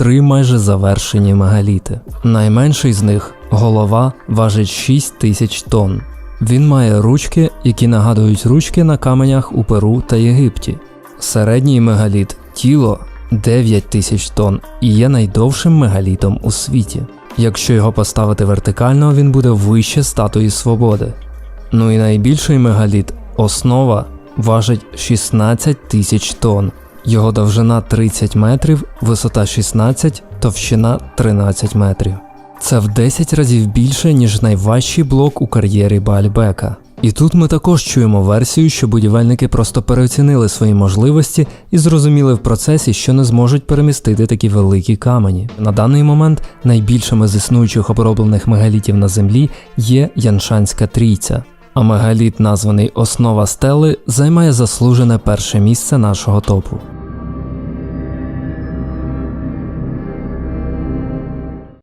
три майже завершені мегаліти. Найменший з них голова важить 6 тисяч тонн. Він має ручки, які нагадують ручки на каменях у Перу та Єгипті. Середній мегаліт тіло 9 тисяч тонн і є найдовшим мегалітом у світі. Якщо його поставити вертикально, він буде вище статуї свободи. Ну і найбільший мегаліт основа важить 16 тисяч тонн. Його довжина 30 метрів, висота 16, товщина 13 метрів. Це в 10 разів більше, ніж найважчий блок у кар'єрі Баальбека. І тут ми також чуємо версію, що будівельники просто переоцінили свої можливості і зрозуміли в процесі, що не зможуть перемістити такі великі камені. На даний момент найбільшими з існуючих оброблених мегалітів на землі є Яншанська трійця. А мегаліт, названий Основа стели, займає заслужене перше місце нашого топу.